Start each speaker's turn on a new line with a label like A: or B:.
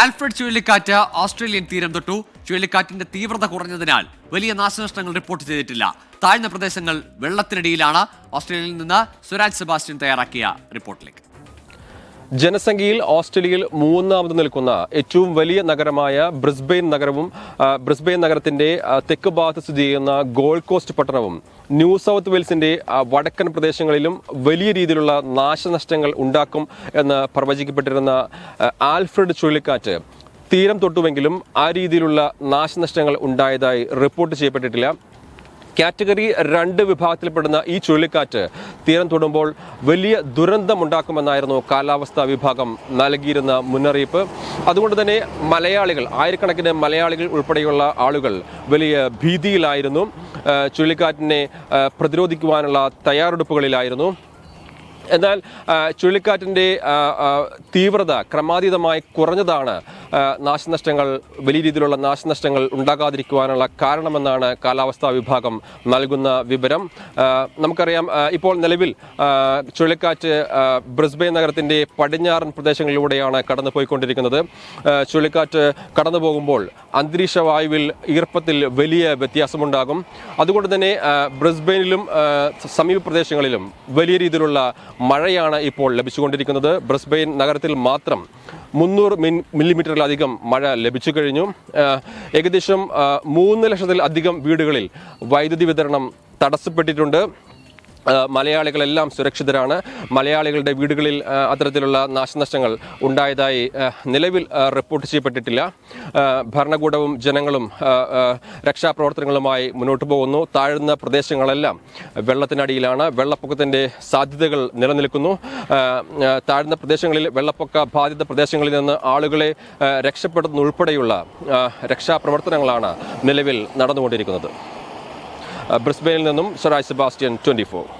A: Alfred ചുഴലിക്കാറ്റ് Australian തീരം തൊട്ടു ചുഴലിക്കാറ്റിന്റെ തീവ്രത കുറഞ്ഞതിനാൽ വലിയ നാശനഷ്ടങ്ങൾ റിപ്പോർട്ട് ചെയ്തിട്ടില്ല താഴ്ന്ന പ്രദേശങ്ങൾ വെള്ളത്തിനടിയിലാണ് ഓസ്ട്രേലിയയിൽ നിന്ന് സുരാജ് സെബാസ്റ്റ്യൻ തയ്യാറാക്കിയ റിപ്പോർട്ടിലേക്ക്
B: ജനസംഖ്യയിൽ ഓസ്ട്രേലിയയിൽ മൂന്നാമത് നിൽക്കുന്ന ഏറ്റവും വലിയ നഗരമായ ബ്രിസ്ബെയിൻ നഗരവും ബ്രിസ്ബെയിൻ നഗരത്തിന്റെ തെക്ക് ഭാഗത്ത് സ്ഥിതി ചെയ്യുന്ന ഗോൾഡ് കോസ്റ്റ് പട്ടണവും ന്യൂ സൗത്ത് വെയിൽസിന്റെ വടക്കൻ പ്രദേശങ്ങളിലും വലിയ രീതിയിലുള്ള നാശനഷ്ടങ്ങൾ ഉണ്ടാക്കും എന്ന് പ്രവചിക്കപ്പെട്ടിരുന്ന ആൽഫ്രഡ് ചുഴലിക്കാറ്റ് തീരം തൊട്ടുവെങ്കിലും ആ രീതിയിലുള്ള നാശനഷ്ടങ്ങൾ ഉണ്ടായതായി റിപ്പോർട്ട് ചെയ്യപ്പെട്ടിട്ടില്ല കാറ്റഗറി രണ്ട് വിഭാഗത്തിൽപ്പെടുന്ന ഈ ചുഴലിക്കാറ്റ് തീരം തൊടുമ്പോൾ വലിയ ദുരന്തമുണ്ടാക്കുമെന്നായിരുന്നു കാലാവസ്ഥാ വിഭാഗം നൽകിയിരുന്ന മുന്നറിയിപ്പ് അതുകൊണ്ട് തന്നെ മലയാളികൾ ആയിരക്കണക്കിന് മലയാളികൾ ഉൾപ്പെടെയുള്ള ആളുകൾ വലിയ ഭീതിയിലായിരുന്നു ചുഴലിക്കാറ്റിനെ പ്രതിരോധിക്കുവാനുള്ള തയ്യാറെടുപ്പുകളിലായിരുന്നു എന്നാൽ ചുഴലിക്കാറ്റിൻ്റെ തീവ്രത ക്രമാതീതമായി കുറഞ്ഞതാണ് നാശനഷ്ടങ്ങൾ വലിയ രീതിയിലുള്ള നാശനഷ്ടങ്ങൾ ഉണ്ടാകാതിരിക്കുവാനുള്ള കാരണമെന്നാണ് കാലാവസ്ഥാ വിഭാഗം നൽകുന്ന വിവരം നമുക്കറിയാം ഇപ്പോൾ നിലവിൽ ചുഴലിക്കാറ്റ് ബ്രിസ്ബെ നഗരത്തിൻ്റെ പടിഞ്ഞാറൻ പ്രദേശങ്ങളിലൂടെയാണ് കടന്നു പോയിക്കൊണ്ടിരിക്കുന്നത് ചുഴലിക്കാറ്റ് കടന്നു പോകുമ്പോൾ അന്തരീക്ഷ വായുവിൽ ഈർപ്പത്തിൽ വലിയ വ്യത്യാസമുണ്ടാകും അതുകൊണ്ട് തന്നെ ബ്രിസ്ബെയിനിലും സമീപ പ്രദേശങ്ങളിലും വലിയ രീതിയിലുള്ള മഴയാണ് ഇപ്പോൾ ലഭിച്ചുകൊണ്ടിരിക്കുന്നത് ബ്രിസ്ബെയിൻ നഗരത്തിൽ മാത്രം മുന്നൂറ് മിൻ മില്ലിമീറ്ററിലധികം മഴ ലഭിച്ചു കഴിഞ്ഞു ഏകദേശം മൂന്ന് ലക്ഷത്തിലധികം വീടുകളിൽ വൈദ്യുതി വിതരണം തടസ്സപ്പെട്ടിട്ടുണ്ട് മലയാളികളെല്ലാം സുരക്ഷിതരാണ് മലയാളികളുടെ വീടുകളിൽ അത്തരത്തിലുള്ള നാശനഷ്ടങ്ങൾ ഉണ്ടായതായി നിലവിൽ റിപ്പോർട്ട് ചെയ്യപ്പെട്ടിട്ടില്ല ഭരണകൂടവും ജനങ്ങളും രക്ഷാപ്രവർത്തനങ്ങളുമായി മുന്നോട്ട് പോകുന്നു താഴ്ന്ന പ്രദേശങ്ങളെല്ലാം വെള്ളത്തിനടിയിലാണ് വെള്ളപ്പൊക്കത്തിൻ്റെ സാധ്യതകൾ നിലനിൽക്കുന്നു താഴ്ന്ന പ്രദേശങ്ങളിൽ വെള്ളപ്പൊക്ക ബാധിത പ്രദേശങ്ങളിൽ നിന്ന് ആളുകളെ രക്ഷപ്പെടുത്തുന്ന ഉൾപ്പെടെയുള്ള രക്ഷാപ്രവർത്തനങ്ങളാണ് നിലവിൽ നടന്നുകൊണ്ടിരിക്കുന്നത് ബ്രിസ്ബെയിനിൽ നിന്നും സ്വരാജ് സെബാസ്റ്റ്യൻ ട്വൻറ്റി